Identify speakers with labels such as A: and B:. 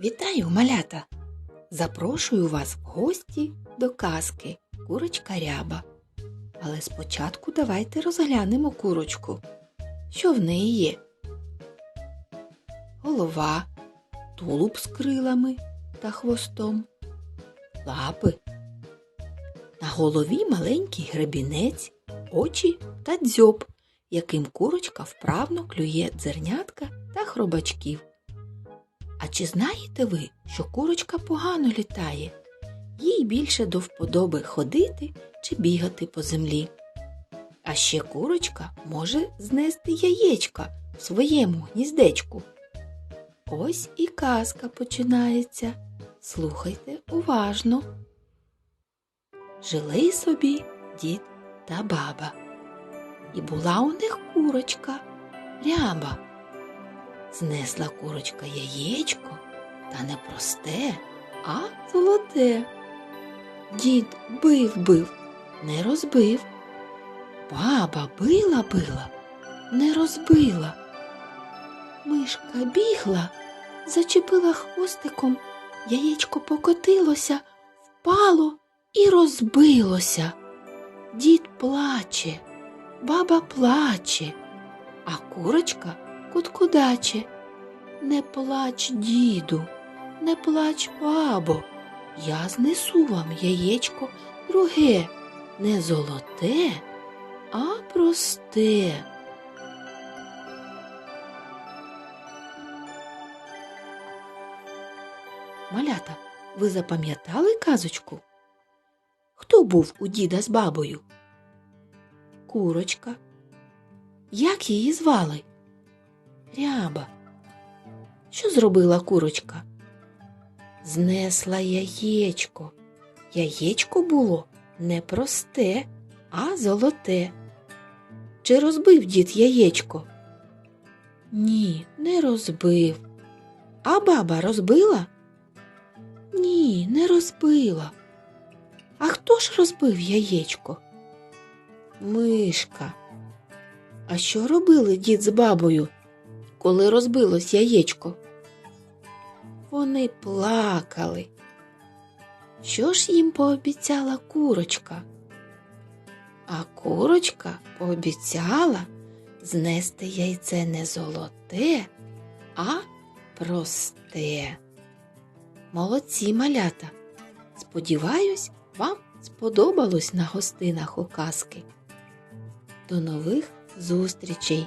A: Вітаю, малята! Запрошую вас в гості до казки Курочка ряба. Але спочатку давайте розглянемо курочку. Що в неї є? Голова, тулуб з крилами та хвостом, лапи. На голові маленький гребінець, очі та дзьоб, яким курочка вправно клює дзернятка та хробачків. А чи знаєте ви, що курочка погано літає? Їй більше до вподоби ходити чи бігати по землі. А ще курочка може знести яєчка в своєму гніздечку. Ось і казка починається. Слухайте уважно. Жили собі дід та баба. І була у них курочка ряба. Знесла курочка яєчко, та не просте, а золоте. Дід бив бив, не розбив. Баба била била, не розбила. Мишка бігла, зачепила хвостиком, яєчко покотилося, впало і розбилося. Дід плаче, баба плаче, а курочка куткудаче. Не плач, діду, не плач, бабо, я знесу вам яєчко друге, не золоте, а просте. Малята, ви запам'ятали казочку? Хто був у діда з бабою? Курочка. Як її звали? Ряба. Що зробила курочка? Знесла яєчко. Яєчко було не просте, а золоте. Чи розбив дід яєчко? Ні, не розбив. А баба розбила? Ні, не розбила. А хто ж розбив яєчко? Мишка. А що робили дід з бабою, коли розбилось яєчко? Вони плакали. Що ж їм пообіцяла курочка? А курочка пообіцяла знести яйце не золоте, а просте. Молодці малята. Сподіваюсь, вам сподобалось на гостинах у казки. До нових зустрічей!